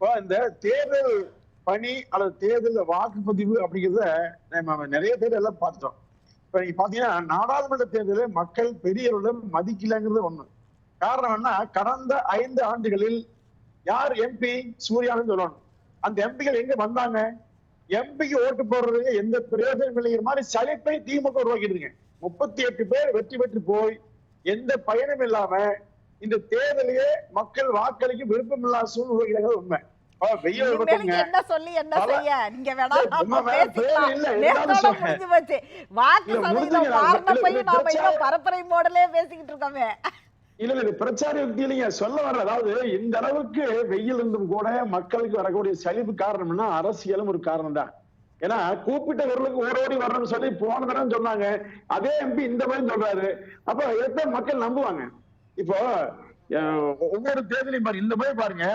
இப்போ இந்த தேர்தல் பணி அல்லது தேர்தல் வாக்குப்பதிவு அப்படிங்கிறத நம்ம நிறைய பேர் எல்லாம் பார்த்துட்டோம். இப்போ நீங்க பாத்தீங்கன்னா நாடாளுமன்ற தேர்தலில் மக்கள் பெரிய அளவில் மதிக்கலைங்கிறது ஒண்ணு. காரணம் என்ன? கடந்த ஐந்து ஆண்டுகளில் யார் எம்பி சூர்யான்னு சொல்லணும். அந்த எம்பிகள் எங்க வந்தாங்க? எம்பிக்கு ஓட்டு போடுறதுக்கு எந்த பிரயோஜனம் இல்லைங்கிற மாதிரி சலிப்பை திமுக உருவாக்கிடுங்க முப்பத்தி எட்டு பேர் வெற்றி பெற்று போய் எந்த பயனும் இல்லாம இந்த தேர்தலையே மக்கள் வாக்களிக்க விருப்பம் இல்லாத சூழ்நிலை உண்மை. என்ன சொல்லி என்ன செய்ய? நீங்க. முடிஞ்சு போச்சு. வாக்கு சதவீதம் நாம இன்னும் பரப்புரை மோடலே பேசிக்கிட்டு இருக்கோமே. இல்ல இது பிரச்சார யுக்தி இல்லைங்க. சொல்ல வர்ற அதாவது இந்த அளவுக்கு வெயில் இருந்தும் கூட மக்களுக்கு வரக்கூடிய சலிப்பு காரணம்னா அரசியலும் ஒரு காரணம் தான் ஏன்னா கூப்பிட்ட குரலுக்கு ஓடோடி வரணும்னு சொல்லி போன தடவை சொன்னாங்க. அதே எம்பி இந்த மாதிரி சொல்றாரு. அப்ப எத்தனை மக்கள் நம்புவாங்க. இப்போ ஒவ்வொரு தேர்தலையும் பாருங்க இந்த மாதிரி பாருங்க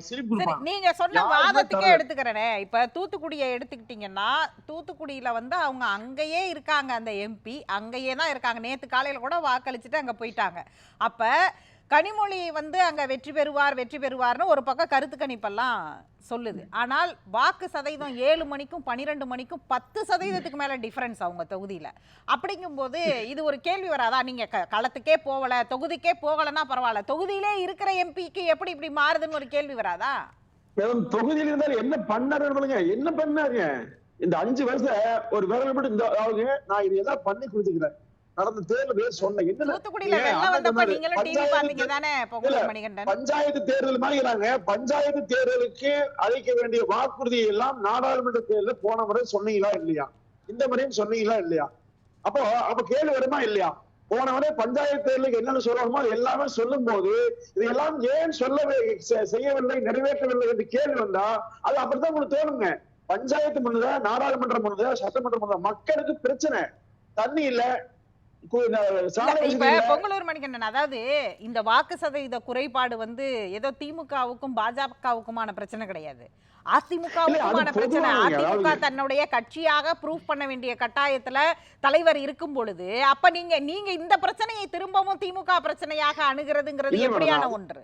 சரி கொடுப்பாங்க. நீங்க சொன்ன வாதத்துக்கே. எடுத்துக்கிறேனே. இப்ப தூத்துக்குடியை எடுத்துக்கிட்டீங்கன்னா தூத்துக்குடியில வந்து அவங்க அங்கேயே இருக்காங்க அந்த எம்பி அங்கேயே தான் இருக்காங்க. நேத்து காலையில கூட வாக்களிச்சுட்டு அங்க போயிட்டாங்க. அப்ப கனிமொழி வந்து அங்க வெற்றி பெறுவார் வெற்றி பெறுவார்னு ஒரு பக்கம் கருத்து கணிப்பெல்லாம் சொல்லுது. ஆனால் வாக்கு சதவீதம் ஏழு மணிக்கும் பன்னிரெண்டு மணிக்கும் பத்து சதவீதத்துக்கு மேல டிஃப்ரென்ஸ் அவங்க தொகுதியில. அப்படிங்கும்போது இது ஒரு கேள்வி வராதா? நீங்க க- களத்துக்கே போகல தொகுதிக்கே போகலைன்னா பரவாயில்ல. தொகுதியிலே இருக்கிற எம்பிக்கு எப்படி இப்படி மாறுதுன்னு ஒரு கேள்வி வராதா? மேடம் தொகுதியில் இருந்தாரு என்ன பண்ணாரு என்ன பண்ணாருங்க? இந்த அஞ்சு வருஷம் ஒரு விரல் மட்டும் இந்த அவங்க நான் இது எல்லாம் பண்ணி கொடுத்துக்கிறேன். நடந்த தேர்தல் சொன்னேன்? என்ன பஞ்சாயத்து இல்ல. பொங்கல் மணிகண்டன்? பஞ்சாயத்து தேர்தல் தேர்தலுக்கு அளிக்க வேண்டிய வாக்குறுதியை எல்லாம் நாடாளுமன்ற தேர்தலில் போன முறை சொன்னீங்களா இல்லையா? இந்த முறையும் சொன்னீங்களா இல்லையா? அப்போ அப்ப கேள்வி வருமா இல்லையா? போன முறை பஞ்சாயத்து தேர்தலுக்கு என்னென்ன சொல்லணுமோ? எல்லாமே சொல்லும் போது இதெல்லாம் ஏன் சொல்லவே செய்யவில்லை நிறைவேற்றவில்லை என்று கேள்வி வந்தா அது அப்படித்தான் உங்களுக்கு தோணுங்க. பஞ்சாயத்து முன்னதா நாடாளுமன்றம் முன்னதா சட்டமன்றம் முன்னதா மக்களுக்கு பிரச்சனை. தண்ணி இல்ல பொங்கலூர் மணிகண்டன் அதாவது இந்த வாக்கு சதவீத குறைபாடு வந்து ஏதோ திமுகவுக்கும் பாஜகவுக்குமான பிரச்சனை கிடையாது. அதிமுகவுக்குமான அது பிரச்சனை. அதிமுக தன்னுடைய கட்சியாக ப்ரூவ் பண்ண வேண்டிய கட்டாயத்துல தலைவர் இருக்கும் பொழுது அப்ப நீங்க நீங்க இந்த பிரச்சனையை திரும்பவும் திமுக பிரச்சனையாக அணுகிறதுங்கிறது எப்படியான அது- ஒன்று?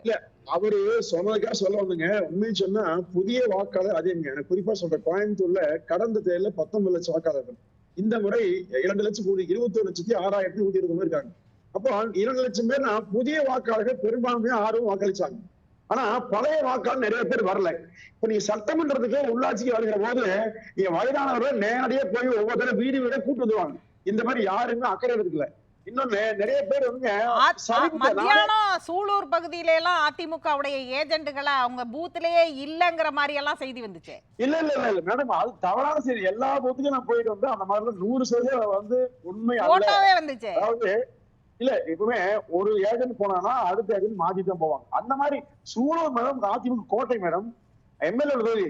அவரு சொன்னதுக்காக சொல்ல வந்துங்க. உண்மையை சொன்னா புதிய வாக்காளர் எனக்கு குறிப்பா சொல்றேன் கோயம்புத்தூர்ல கடந்த தேர்தல பத்தொன்பது லட்சம் வாக்காளர்கள். இந்த முறை இரண்டு லட்சம் கோடி இருபத்தி ஒரு லட்சத்தி ஆறாயிரத்தி நூத்தி இருபது பேர் இருக்காங்க. அப்போ இரண்டு லட்சம் பேர் புதிய வாக்காளர்கள் பெரும்பான்மையா ஆர்வம் வாக்களிச்சாங்க. ஆனா பழைய வாக்காளர் நிறைய பேர் வரல. இப்ப நீங்க சட்டமன்றத்துக்கு உள்ளாட்சிக்கு வருகிற போது நீங்க வயதானவர்கள் நேரடியா போய் ஒவ்வொருத்தரும் வீடு வீட கூட்டு வந்துருவாங்க. இந்த மாதிரி யாருமே அக்கறை எடுக்கல. இன்னொன்னு நிறைய பேர் வந்து மத்தியானம் சூலூர் பகுதியில எல்லாம் அதிமுகவுடைய ஏஜென்ட்டுகளை அவங்க பூத்திலேயே இல்லங்கிற மாதிரி எல்லாம் செய்தி வந்துச்சு. இல்ல இல்ல இல்ல மேடம் அது தவறான செய்தி. எல்லா பூத்துக்கும் நான் போயிட்டு வந்து அந்த மாதிரி நூறு சதவீதம் வந்து உண்மை போட்டோவே வந்துச்சு. அதாவது இல்ல எப்பவுமே ஒரு ஏஜென்ட் போனானா அடுத்த ஏஜென்ட் மாத்தி தான் போவாங்க. அந்த மாதிரி சூழல் மேடம் அதிமுக கோட்டை மேடம் எம்எல்ஏ தொகுதி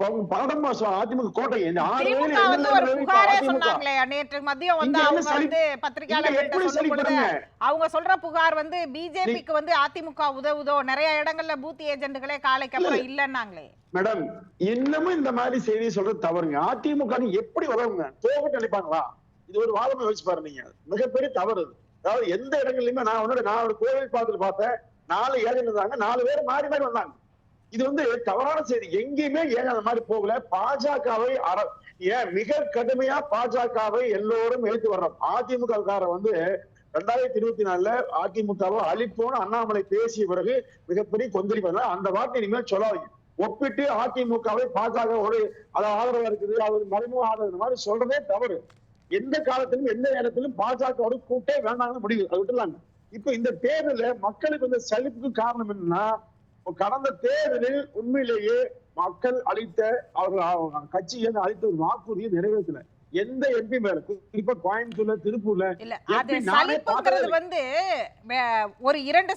பன்னெண்டாம் மாசம் அதிமுக கோட்டை நேற்று மதியம் வந்து அவங்க வந்து அவங்க சொல்ற புகார் வந்து பிஜேபிக்கு வந்து அதிமுக உதவுதோ நிறைய இடங்கள்ல பூத் ஏஜென்ட்டுகளே காலைக்கு அப்புறம் இல்லன்னாங்களே. மேடம் இன்னமும் இந்த மாதிரி செய்தி சொல்றது தவறுங்க. அதிமுக எப்படி உதவுங்க? தோகட்டு நினைப்பாங்களா? இது ஒரு வாதமா வச்சு பாரு நீங்க. மிகப்பெரிய தவறு. அதாவது எந்த இடங்கள்லயுமே நான் உன்னோட நான் ஒரு கோவில் பாத்துல பார்த்தேன். நாலு ஏஜென்ட் இருந்தாங்க. நாலு பேர் மாறி மாறி வந்தாங்க. இது வந்து தவறான செய்தி. எங்கேயுமே ஏன் அந்த மாதிரி போகல. பாஜகவை அற ஏன் மிக கடுமையா பாஜகவை எல்லோரும் எழுத்து வர்றோம். அதிமுக வந்து ரெண்டாயிரத்தி இருபத்தி நாலுல அதிமுகவை அழிப்போன்னு அண்ணாமலை பேசிய பிறகு மிகப்பெரிய கொந்தளிப்பு அந்த வார்த்தை இனிமேல் சொல்லாதீங்க. ஒப்பிட்டு அதிமுகவை பாஜகவோடு அது ஆதரவா இருக்குது அவர் மறைமுக ஆதரவு இந்த மாதிரி சொல்றதே தவறு. எந்த காலத்திலும் எந்த நேரத்திலும் பாஜகவோட கூட்டே வேண்டாம்னு முடிவு. அதை விட்டுலாங்க இப்ப இந்த தேர்தல மக்களுக்கு வந்து சலிப்புக்கு காரணம் என்னன்னா கடந்த தேர்தலில் உண்மையிலேயே மக்கள் அளித்த அவர்கள் அவங்க கட்சி அளித்த ஒரு வாக்குறுதியை நிறைவேற்றல. எந்த எம்பி மேல? குறிப்பா கோயம்புத்தூர்ல திருப்பூர்ல. சலிப்புங்கிறது வந்து ஒரு இரண்டு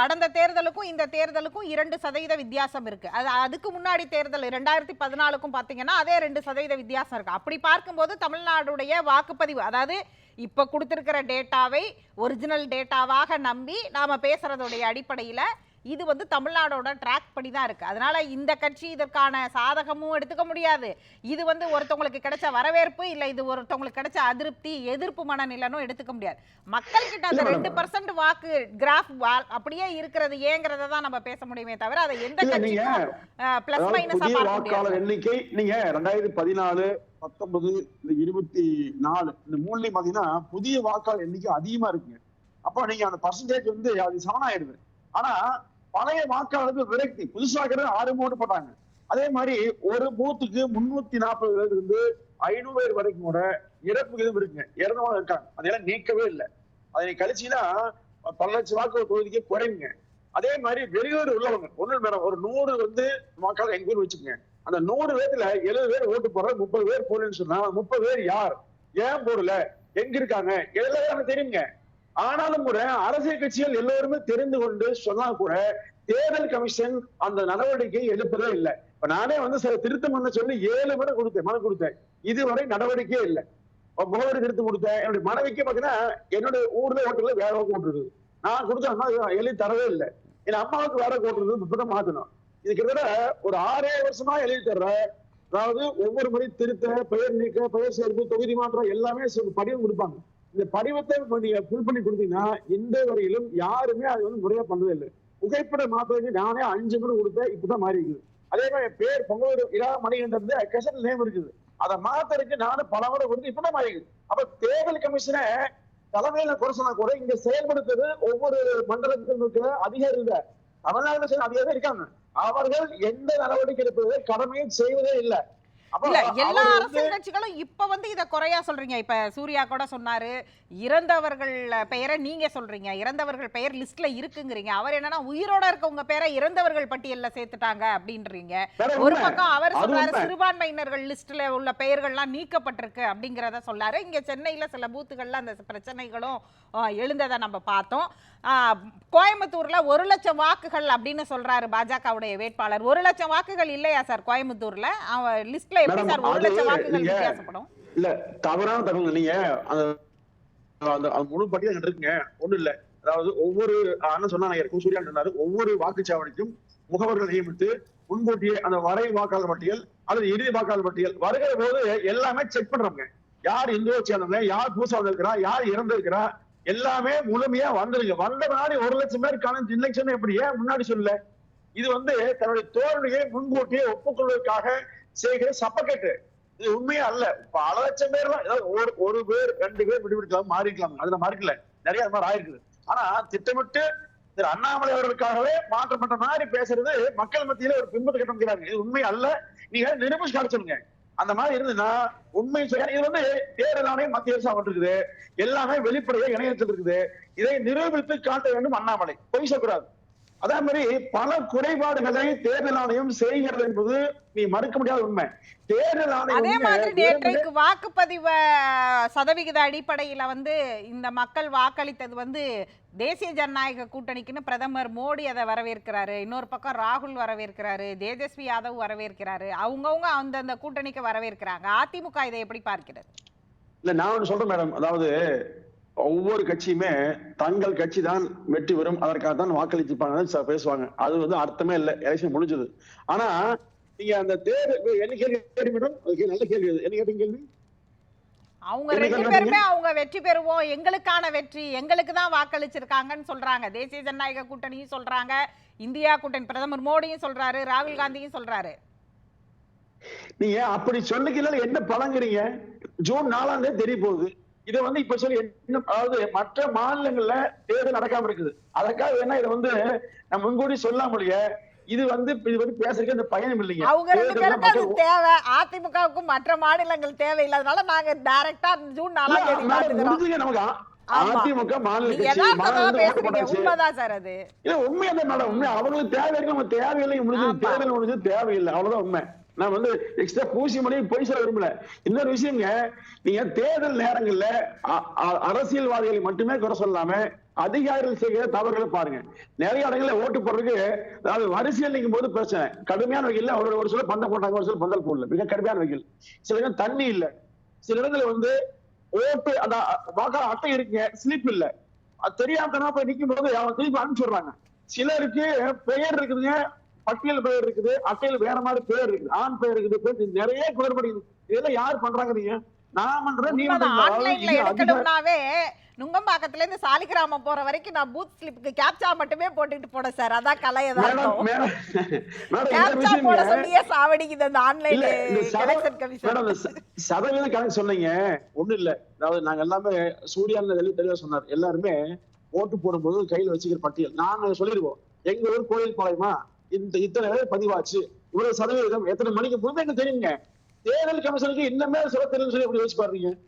கடந்த தேர்தலுக்கும் இந்த தேர்தலுக்கும் இரண்டு சதவீத வித்தியாசம் இருக்கு. அது அதுக்கு முன்னாடி தேர்தல் ரெண்டாயிரத்தி பதினாலுக்கும் பாத்தீங்கன்னா அதே ரெண்டு சதவீத வித்தியாசம் இருக்கு. அப்படி பார்க்கும்போது தமிழ்நாடுடைய வாக்குப்பதிவு அதாவது இப்ப கொடுத்திருக்கிற டேட்டாவை ஒரிஜினல் டேட்டாவாக நம்பி நாம பேசுறதுடைய அடிப்படையில இது வந்து தமிழ்நாடோட ட்ராக் படி தான் இருக்கு. அதனால இந்த கட்சி இதற்கான சாதகமும் எடுத்துக்க முடியாது. இது வந்து ஒருத்தவங்களுக்கு கிடைச்ச வரவேற்பு இல்ல இது ஒருத்தவங்களுக்கு கிடைச்ச அதிருப்தி எதிர்ப்பு மனநிலைனும் எடுத்துக்க முடியாது. மக்கள் கிட்ட அந்த ரெண்டு. பர்சன்ட் வாக்கு கிராஃப் அப்படியே இருக்கிறது ஏங்கிறத தான் நம்ம பேச முடியுமே தவிர அதை எந்த கட்சிக்கும் பிளஸ் அதாவது மைனஸா புதிய பார்க்க முடியாது. எண்ணிக்கை நீங்க ரெண்டாயிரத்தி பதினாலு பத்தொன்பது இந்த இருபத்தி நாலு இந்த மூணுலயும் பாத்தீங்கன்னா புதிய வாக்காளர் எண்ணிக்கை அதிகமா இருக்குங்க. அப்ப நீங்க அந்த பர்சன்டேஜ் வந்து அது சமன் ஆயிடுது. ஆனா பழைய வாக்காளர்கள் விரக்தி. புதுசாக ஆறு மூணு போட்டாங்க. அதே மாதிரி ஒரு பூத்துக்கு முன்னூத்தி நாற்பது பேர் இருந்து ஐநூறு பேர் வரைக்கும் கூட இறப்பு விகிதம் இருக்குங்க இறந்தவங்க இருக்காங்க. அதெல்லாம் நீக்கவே இல்லை. அதை கழிச்சுன்னா பல லட்சம் வாக்கு ஒரு தொகுதிக்கு குறையுங்க அதே மாதிரி வெளியூர் உள்ளவங்க ஒன்று மேடம். ஒரு நூறு வந்து வாக்காளர் எங்க ஊர் வச்சுக்கோங்க. அந்த நூறு பேர்ல எழுபது பேர் ஓட்டு போடுற முப்பது பேர் போடலன்னு சொன்னா முப்பது பேர் யார்? ஏன் போடல? எங்க இருக்காங்க? எல்லாமே தெரியுங்க. ஆனாலும் கூட அரசியல் கட்சிகள் எல்லோருமே தெரிந்து கொண்டு சொன்னா கூட தேர்தல் கமிஷன் அந்த நடவடிக்கை எடுப்பதே இல்லை. இப்ப நானே வந்து சில திருத்தம் பண்ண சொல்லி ஏழு முறை கொடுத்தேன் மனு கொடுத்தேன். இதுவரை நடவடிக்கையே இல்லை. முகவரி திருத்தம் கொடுத்தேன். என்னுடைய மனைவிக்கு பாத்தீங்கன்னா என்னுடைய ஊர்ல ஓட்டுல வேற ஓட்டு நான் கொடுத்தேன் எழுதி தரவே இல்லை. என் அம்மாவுக்கு வேற ஓட்டு இருக்குது இப்பதான் மாத்தணும். இது கிட்டத்தட்ட ஒரு ஆறே வருஷமா எழுதி தர்ற அதாவது ஒவ்வொரு முறை திருத்த பெயர் நீக்க பெயர் சேர்ப்பு தொகுதி மாற்றம் எல்லாமே படிவம் கொடுப்பாங்க. இந்த படிவத்தை நீங்க ஃபில் பண்ணி கொடுத்தீங்கன்னா இந்த வரையிலும் யாருமே அது வந்து முறையா பண்றதே இல்லை. புகைப்பட மாத்திரைக்கு நானே அஞ்சு பேர் கொடுத்தேன் இப்பதான் மாறி இருக்குது. அதே மாதிரி பேர் பொங்கல் இரா மணிகண்டது கெசல் நேம் இருக்குது. அதை மாத்தறதுக்கு நானும் பல முறை கொடுத்து இப்பதான் மாறி இருக்குது. அப்ப தேர்தல் கமிஷனை தலைமையில குறை சொன்னா கூட இங்க செயல்படுத்துறது ஒவ்வொரு மண்டலத்திலும் இருக்கிற அதிகாரிகள் தமிழ்நாடு அதிகாரி இருக்காங்க. அவர்கள் எந்த நடவடிக்கை எடுப்பது கடமையும் செய்வதே இல்லை. இல்ல எல்லா அரசியல் கட்சிகளும் இப்ப வந்து இத குறையா சொல்றீங்க. இப்ப சூர்யா கூட சொன்னாரு இறந்தவர்கள் பெயரை நீங்க சொல்றீங்க இறந்தவர்கள் பெயர் லிஸ்ட்ல இருக்குங்கிறீங்க. அவர் என்னன்னா உயிரோட இருக்க உங்க பேரை இறந்தவர்கள் பட்டியல்ல சேர்த்துட்டாங்க அப்படின்றீங்க. ஒரு. பக்கம் அவர் சொல்றாரு. சிறுபான்மையினர்கள் லிஸ்ட்ல உள்ள பெயர்கள்லாம் நீக்கப்பட்டிருக்கு அப்படிங்கறத சொல்லாரு இங்க சென்னையில சில பூத்துகள்ல அந்த பிரச்சனைகளும் எழுந்ததை நம்ம பார்த்தோம். கோயம்புத்தூர்ல ஒரு லட்சம் வாக்குகள் அப்படின்னு சொல்றாரு பாஜகவுடைய வேட்பாளர். ஒரு லட்சம் வாக்குகள் இல்லையா சார் கோயம்புத்தூர்ல? லிஸ்ட்ல எப்படி மேடம், சார் ஒரு அது லட்சம் வாக்குகள் நீங்க- வித்தியாசப்படும்? இல்ல தவறான தகவல் நீங்க அந்த அந்த முழு பட்டியல் இருக்குங்க. ஒண்ணு இல்ல. அதாவது ஒவ்வொரு அண்ணன் இருக்கும் சூர்யா சொன்னாரு. ஒவ்வொரு வாக்குச்சாவடிக்கும் முகவர்கள் நியமித்து முன்கூட்டியே அந்த வரை வாக்காளர் பட்டியல் அல்லது இறுதி வாக்காளர் பட்டியல் வருகிற போது எல்லாமே செக் பண்றோங்க யார் இந்துவை சேர்ந்தவங்க யார் புதுசா வந்திருக்கிறா யார் இறந்திருக்கிறா எல்லாமே முழுமையா வந்துருங்க. வந்த நாடு ஒரு லட்சம் பேருக்கான இலெக்ஷன் எப்படி? ஏன் முன்னாடி சொல்லல? இது வந்து தன்னுடைய தோல்வியை முன்கூட்டியே ஒப்புக்கொள்வதற்காக செய்கிற சப்பக்கெட்டு இது உண்மையே அல்ல. பல லட்சம் பேர்லாம் ஏதாவது ஒரு ஒரு பேர் ரெண்டு பேர் விடுவிடுக்கலாம் மாறிக்கலாம். அதுல மாறிக்கல. நிறைய அது மாதிரி ஆயிருக்குது. ஆனா திட்டமிட்டு திரு அண்ணாமலை அவர்களுக்காகவே மாற்றப்பட்ட மாதிரி பேசுறது மக்கள் மத்தியில ஒரு பிம்பத்தை கட்டமைக்கிறாங்க இது உண்மை அல்ல. நீங்க நிரூபிச்சு காமிச்சிருங்க. அந்த மாதிரி இருந்ததுன்னா உண்மை சொல்ல இது வந்து தேர்தல் ஆணையம் மத்திய அரசு இருக்குது எல்லாமே வெளிப்படையாக இணையத்தில் இருக்குது. இதை நிரூபித்து காட்ட வேண்டும் அண்ணாமலை. பொய் சொல்லக்கூடாது. அதே மாதிரி பல குறைபாடுகளை தேர்தல் ஆணையம் செய்கிறது என்பது நீ மறுக்க முடியாத உண்மை. தேர்தல் ஆணையம் அதே மாதிரி நேற்றைக்கு வாக்குப்பதிவு சதவிகித அடிப்படையில வந்து இந்த மக்கள் வாக்களித்தது வந்து தேசிய ஜனநாயக கூட்டணிக்குன்னு பிரதமர் மோடி அதை வரவேற்கிறாரு. இன்னொரு பக்கம் ராகுல் வரவேற்கிறாரு தேஜஸ்வி யாதவ் வரவேற்கிறாரு. அவங்கவுங்க அந்தந்த கூட்டணிக்கு வரவேற்கிறாங்க. அதிமுக இதை எப்படி பார்க்கிறது? இல்ல நான் ஒண்ணு சொல்றேன் மேடம். அதாவது ஒவ்வொரு கட்சியுமே தங்கள் கட்சி தான் வெற்றி பெறும். அதற்காக தான் வாக்களிச்சுப்பாங்க ச- பேசுவாங்க. அது வந்து அர்த்தமே இல்லை. எலெக்ஷன் முடிஞ்சது. ஆனா நீங்க அந்த தேர்தல் என்ன கேள்வி மேடம் நல்ல கேள்வி. என்ன கேட்டீங்க கேள்வி? அவங்க ரெண்டு? பேருமே அவங்க வெற்றி பெறுவோம். எங்களுக்கான வெற்றி எங்களுக்கு தான் வாக்களிச்சிருக்காங்கன்னு சொல்றாங்க. தேசிய ஜனநாயக கூட்டணியும் சொல்றாங்க. இந்தியா கூட்டணி பிரதமர் மோடியும் சொல்றாரு ராகுல் காந்தியும் சொல்றாரு. நீங்க அப்படி சொல்லிக்கல என்ன பழங்குறீங்க? ஜூன் நாலாம் தேதி தெரிய போகுது. இதை வந்து இப்ப சொல்லி என்ன அதாவது மற்ற மாநிலங்கள்ல தேர்தல் நடக்காம இருக்குது. அதற்காக வேணா இதை வந்து நம்ம முன்கூடி சொல்லாமலையே இது வந்து இது வந்து பேசுறதுக்கு அந்த பயணம் இல்லைங்க. அவங்க ரெண்டு பேருக்கு அது தேவை. அதிமுகவுக்கும் மற்ற மாநிலங்கள் தேவையில்லாதனால நாங்க டைரக்டா ஜூன் நாலாம் தேதி நமக்கு. அதிமுக மாநில உண்மையா மேடம். உண்மை. அவங்களுக்கு தேவை இருக்கு நம்ம தேவையில்லை முடிஞ்சது. தேர்தல் முடிஞ்சது தேவையில்லை. அவ்வளவுதான் உண்மை. நான் வந்து எக்ஸ்ட்ரா பூசி மணி பொய் சொல்ல விரும்பல. இன்னொரு விஷயங்க நீங்க தேர்தல் நேரங்கள்ல அ- அரசியல்வாதிகளை மட்டுமே குறை சொல்லாம அதிகாரிகள் செய்கிற தவறுகளை பாருங்க. நிறைய இடங்கள்ல ஓட்டு போடுறதுக்கு அதாவது வரிசையில் நிற்கும் போது பிரச்சனை. கடுமையான வகையில் அவரோட ஒரு சில பந்தம் போட்டாங்க ஒரு சில பந்தல் போடல. மிக கடுமையான வகையில். சில இடம் தண்ணி இல்ல. சில இடத்துல வந்து ஓட்டு அந்த வாக்காளர் அட்டை இருக்குங்க ஸ்லிப் இல்ல. அது தெரியாம போய் நிக்கும் போது அவங்க திருப்பி அனுப்பிச்சுடுறாங்க சிலருக்கு பெயர் இருக்குதுங்க பட்டியல் பெயர் இருக்குது அட்டையில் வேற மாதிரி பேர் இருக்குது. ஆண் பெயர் இருக்குது நிறைய குளறுபடி. இதெல்லாம் யார் பண்றாங்க நீங்க? நான் பண்றேன் நீ ஆன்லைன்ல எடுக்கணும்னாவே நுங்கம்பாக்கத்துல இருந்து சாலிகிராமம் போற வரைக்கும் நான் பூத் ஸ்லிப்புக்கு கேப்சா மட்டுமே போட்டுட்டு போனேன் சார் அதான் கலை கேப்சா போட சொல்லியே சாவடிக்குது அந்த ஆன்லைன் இல்ல, இந்த சத- எலெக்ஷன் கமிஷன் சதவீதம் கணக்கு சொன்னீங்க. ஒண்ணு இல்ல. அதாவது நாங்க எல்லாமே சூர்யான்னு தெளிவு தெளிவா சொன்னார். எல்லாருமே ஓட்டு போடும்போது கையில வச்சுக்கிற பட்டியல். நாங்க சொல்லிடுவோம். எங்க ஊர் கோயில் பாளையமா? இந்த இத்தனை வேலை பதிவாச்சு. இவ்வளவு சதவீதம் எத்தனை மணிக்கு முன்பு எனக்கு தெரியுங்க. தேர்தல் கமிஷனுக்கு இன்னமே சொல்ல தெரியும் சொல்லி எப்படி வச்சு பாருங்க.